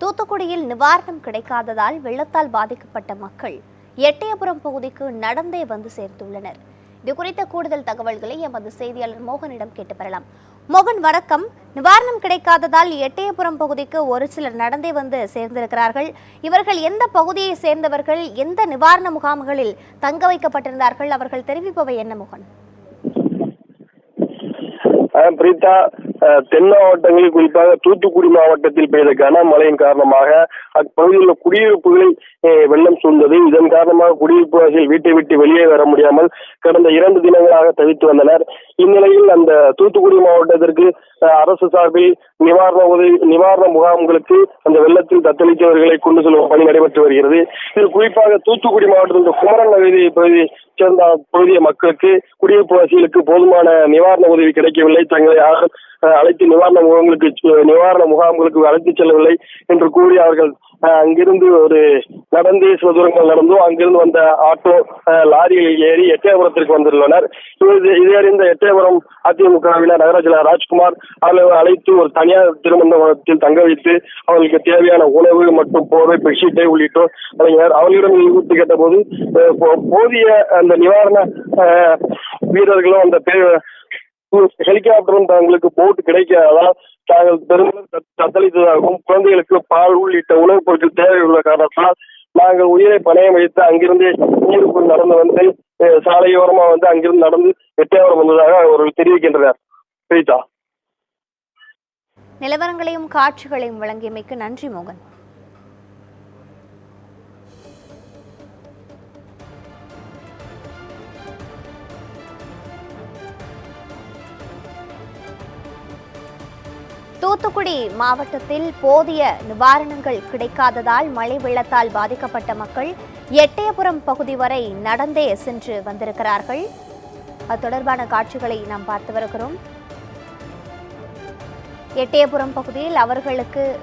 தூத்துக்குடியில் நிவாரணம் கிடைக்காததால் வெள்ளத்தால் பாதிக்கப்பட்ட மக்கள் எட்டயபுரம் பகுதிக்கு நடந்தே வந்து சேர்ந்துள்ளனர் இது குறித்த கூடுதல் தகவல்களை எமது செய்தியாளர் மோகனிடம் கேட்டு பெறலாம். மோகன் வணக்கம். நிவாரணம் கிடைக்காததால் எட்டயபுரம் பகுதிக்கு ஒரு சிலர் நடந்தே வந்து சேர்ந்திருக்கிறார்கள். இவர்கள் எந்த பகுதியை சேர்ந்தவர்கள்? எந்த நிவாரண முகாம்களில் தங்க வைக்கப்பட்டிருந்தார்கள்? அவர்கள் தெரிவிப்பவை என்ன மோகன்? பிரீதா தென் மாவட்டங்களில் குறிப்பாக தூத்துக்குடி மாவட்டத்தில் பெய்த கனமழையின் காரணமாக அப்பகுதியில் உள்ள குடியிருப்புகளில் வெள்ளம் சூழ்ந்தது. இதன் காரணமாக குடியிருப்புவாசிகள் வீட்டை விட்டு வெளியே வர முடியாமல் கடந்த இரண்டு தினங்களாக தவித்து வந்தனர். இந்நிலையில் அந்த தூத்துக்குடி மாவட்டத்திற்கு அரசு சார்பில் நிவாரண உதவி நிவாரண முகாம்களுக்கு அந்த வெள்ளத்தில் தத்தளித்தவர்களை கொண்டு செல்லும் பணி நடைபெற்று வருகிறது. இது குறிப்பாக தூத்துக்குடி மாவட்டத்தில் குமரன் நகரி பகுதி சேர்ந்த பகுதிய மக்களுக்கு குடியிருப்பு வாசிகளுக்கு போதுமான நிவாரண உதவி கிடைக்கவில்லை. தங்களை யாரும் அழைத்து நிவாரண முகாம்களுக்கு நிவாரண முகாம்களுக்கு அழைத்து செல்லவில்லை என்று கூறி அவர்கள் அங்கிருந்து ஒரு நடந்து சில தூரங்கள் நடந்தும் அங்கிருந்து வந்த ஆட்டோ லாரியில் ஏறி எட்டயபுரத்திற்கு வந்துள்ளனர். இது இதை அறிந்த எட்டயபுரம் அதிமுகவினர் நகராட்சி ராஜ்குமார் அவர்களை அழைத்து ஒரு தனியார் திருமணத்தில் தங்க வைத்து அவர்களுக்கு தேவையான உணவு மற்றும் போதை பெட்ஷீட்டை உள்ளிட்டோர் வழங்கினர். அவர்களிடம் ஊற்றி கேட்டபோது போதிய அந்த நிவாரண வீரர்களும் அந்த ஹெலிகாப்டரும் தங்களுக்கு போட்டு கிடைக்காததால் தாங்கள் பெருமளவு தத்தளித்ததாகவும் குழந்தைகளுக்கு பால் உள்ளிட்ட உணவுப் பொருட்கள் தேவையுள்ள காரணத்தால் நாங்கள் உயிரை பணயம் வைத்து அங்கிருந்தே நீருக்குள் நடந்து வந்து சாலையோரமா வந்து அங்கிருந்து நடந்து எட்டயபுரம் வந்ததாக அவர்கள் தெரிவிக்கின்றனர் பிரீதா. நிலவரங்களையும் காட்சிகளையும் வழங்கியமைக்கு நன்றி மோகன். தூத்துக்குடி மாவட்டத்தில் போதிய நிவாரணங்கள் கிடைக்காததால் மழை வெள்ளத்தால் பாதிக்கப்பட்ட மக்கள் எட்டயபுரம் பகுதி வரை நடந்தே சென்று வந்திருக்கிறார்கள். அது தொடர்பான காட்சிகளை நாம் பார்த்து வருகிறோம். எட்டயபுரம் பகுதியில் அவர்களுக்கு